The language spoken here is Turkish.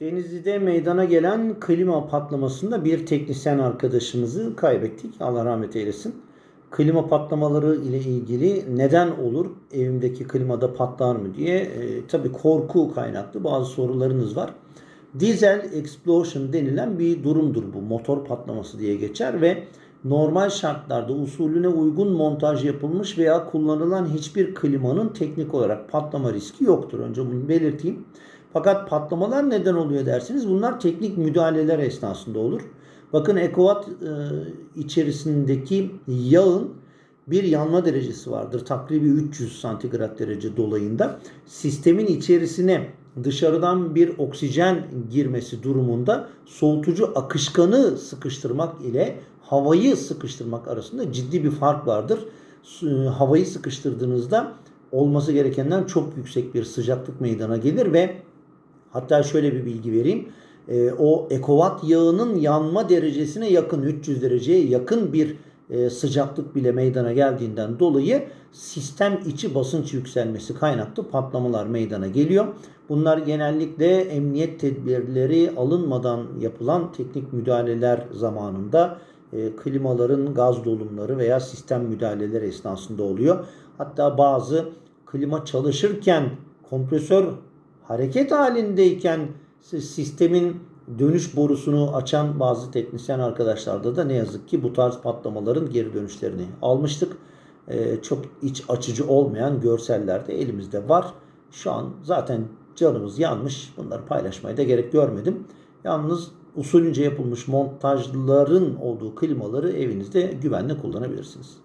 Denizli'de meydana gelen klima patlamasında bir teknisyen arkadaşımızı kaybettik. Allah rahmet eylesin. Klima patlamaları ile ilgili neden olur? Evimdeki klimada patlar mı diye e, tabii korku kaynaklı bazı sorularınız var. Diesel explosion denilen bir durumdur bu. Motor patlaması diye geçer ve normal şartlarda usulüne uygun montaj yapılmış veya kullanılan hiçbir klimanın teknik olarak patlama riski yoktur. Önce bunu belirteyim. Fakat patlamalar neden oluyor dersiniz. Bunlar teknik müdahaleler esnasında olur. Bakın ekovat e, içerisindeki yağın bir yanma derecesi vardır. Takribi 300 santigrat derece dolayında. Sistemin içerisine dışarıdan bir oksijen girmesi durumunda soğutucu akışkanı sıkıştırmak ile havayı sıkıştırmak arasında ciddi bir fark vardır. Su- Havayı sıkıştırdığınızda olması gerekenden çok yüksek bir sıcaklık meydana gelir ve hatta şöyle bir bilgi vereyim. Ee, o ekovat yağının yanma derecesine yakın 300 dereceye yakın bir e, sıcaklık bile meydana geldiğinden dolayı sistem içi basınç yükselmesi kaynaklı patlamalar meydana geliyor. Bunlar genellikle emniyet tedbirleri alınmadan yapılan teknik müdahaleler zamanında e, klimaların gaz dolumları veya sistem müdahaleleri esnasında oluyor. Hatta bazı klima çalışırken kompresör hareket halindeyken si- sistemin dönüş borusunu açan bazı teknisyen arkadaşlarda da ne yazık ki bu tarz patlamaların geri dönüşlerini almıştık. Ee, çok iç açıcı olmayan görseller de elimizde var. Şu an zaten canımız yanmış. Bunları paylaşmaya da gerek görmedim. Yalnız usulünce yapılmış montajların olduğu klimaları evinizde güvenle kullanabilirsiniz.